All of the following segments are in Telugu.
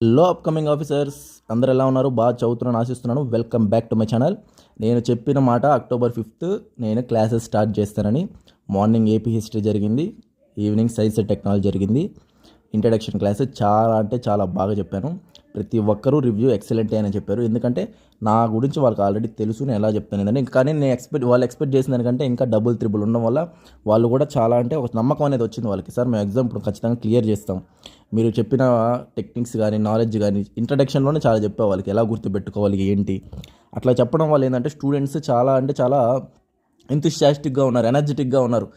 లో అప్కమింగ్ ఆఫీసర్స్ అందరు ఎలా ఉన్నారు? బాగా చదువుతున్నాను ఆశిస్తున్నాను. Welcome back to my channel. నేను చెప్పిన మాట అక్టోబర్ ఫిఫ్త్ నేను క్లాసెస్ స్టార్ట్ చేస్తానని మార్నింగ్ ఏపీ హిస్టరీ జరిగింది. ఈవినింగ్ సైన్స్ అండ్ టెక్నాలజీ జరిగింది. ఇంట్రడక్షన్ క్లాస్ చాలా అంటే చాలా బాగా చెప్పాను. ప్రతి ఒక్కరూ రివ్యూ ఎక్సలెంట్ అని చెప్పారు. ఎందుకంటే నా గురించి వాళ్ళకి ఆల్రెడీ తెలుసు నేను ఎలా చెప్తాను ఏంటంటే కానీ నేను ఎక్స్పెక్ట్ వాళ్ళు ఎక్స్పెక్ట్ చేసిన దానికంటే ఇంకా డబుల్ త్రిబుల్ ఉండడం వల్ల వాళ్ళు కూడా చాలా అంటే ఒక నమ్మకం అనేది వచ్చింది వాళ్ళకి. సార్ మేము ఎగ్జామ్ ఇప్పుడు ఖచ్చితంగా క్లియర్ చేస్తాం. మీరు చెప్పిన టెక్నిక్స్ కానీ నాలెడ్జ్ కానీ ఇంట్రడక్షన్లోనే చాలా చెప్పే వాళ్ళకి. ఎలా గుర్తుపెట్టుకోవాలి ఏంటి? అట్లా చెప్పడం వల్ల ఏంటంటే స్టూడెంట్స్ చాలా అంటే చాలా ఎంతూషియాస్టిక్గా ఉన్నారు ఎనర్జెటిక్గా ఉన్నారు.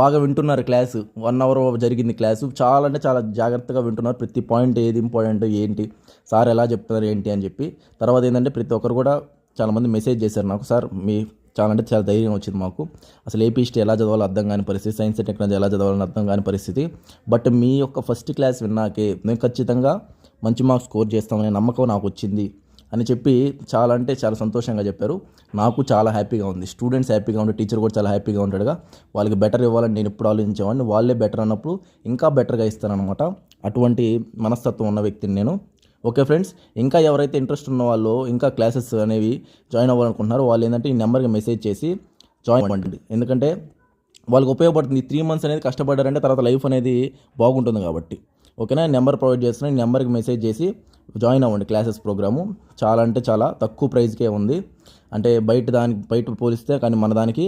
బాగా వింటున్నారు క్లాసు వన్ అవర్ జరిగింది క్లాసు చాలా అంటే చాలా జాగ్రత్తగా వింటున్నారు. ప్రతి పాయింట్ ఏది ఇంపార్టెంట్ ఏంటి? సార్ ఎలా చెప్తున్నారు ఏంటి అని చెప్పి. తర్వాత ఏంటంటే ప్రతి ఒక్కరు కూడా చాలామంది మెసేజ్ చేశారు నాకు. సార్ మీ చాలా అంటే చాలా ధైర్యం వచ్చింది మాకు. అసలు ఏపీ హిస్టరీ ఎలా చదవాలో అర్థం కాని పరిస్థితి సైన్స్ అండ్ టెక్నాలజీ ఎలా చదవాలని అర్థం కాని పరిస్థితి. బట్ మీ యొక్క ఫస్ట్ క్లాస్ విన్నాకే మేము ఖచ్చితంగా మంచి మార్క్స్ స్కోర్ చేస్తామనే నమ్మకం నాకు వచ్చింది. అని చెప్పి చాలా అంటే చాలా సంతోషంగా చెప్పారు. నాకు చాలా హ్యాపీగా ఉంది. స్టూడెంట్స్ హ్యాపీగా ఉండే టీచర్ కూడా చాలా హ్యాపీగా ఉంటాడుగా. వాళ్ళకి బెటర్ ఇవ్వాలని నేను ఇప్పుడు ఆలోచించేవాడిని. వాళ్ళే బెటర్ అన్నప్పుడు ఇంకా బెటర్గా ఇస్తానన్నమాట. అటువంటి మనస్తత్వం ఉన్న వ్యక్తిని నేను. ఓకే ఫ్రెండ్స్ ఇంకా ఎవరైతే ఇంట్రెస్ట్ ఉన్న వాళ్ళు ఇంకా క్లాసెస్ అనేవి జాయిన్ అవ్వాలనుకుంటున్నారో వాళ్ళు ఏంటంటే ఈ నెంబర్కి మెసేజ్ చేసి జాయిన్ అవ్వండి. ఎందుకంటే వాళ్ళకి ఉపయోగపడుతుంది. త్రీ మంత్స్ అనేది కష్టపడ్డారంటే తర్వాత లైఫ్ అనేది బాగుంటుంది కాబట్టి. ఓకేనా? నెంబర్ ప్రొవైడ్ చేస్తున్నాను ఈ నెంబర్కి మెసేజ్ చేసి జాయిన్ అవ్వండి క్లాసెస్ ప్రోగ్రాము చాలా అంటే చాలా తక్కువ ప్రైజ్కే ఉంది. అంటే బయట దానికి బయట పోలిస్తే కానీ మన దానికి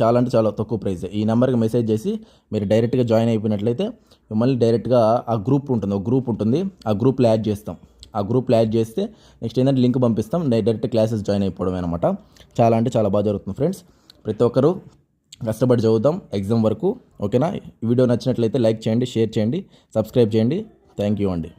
చాలా అంటే చాలా తక్కువ ప్రైజ్ ఈ నెంబర్కి మెసేజ్ చేసి మీరు డైరెక్ట్గా జాయిన్ అయిపోయినట్లయితే మిమ్మల్ని డైరెక్ట్గా ఆ గ్రూప్ ఉంటుంది. ఒక గ్రూప్ ఉంటుంది. ఆ గ్రూప్లో యాడ్ చేస్తాం. ఆ గ్రూప్లో యాడ్ చేస్తే నెక్స్ట్ ఏంటంటే లింక్ పంపిస్తాం. డైరెక్ట్ క్లాసెస్ జాయిన్ అయిపోవడం అనమాట చాలా అంటే చాలా బాగా జరుగుతుంది ఫ్రెండ్స్ ప్రతి ఒక్కరూ కష్టపడి చదువుదాం. ఎగ్జామ్ వరకు. ఓకేనా? ఈ వీడియో నచ్చినట్లయితే లైక్ చేయండి షేర్ చేయండి సబ్స్క్రైబ్ చేయండి. థ్యాంక్ యూ అండి.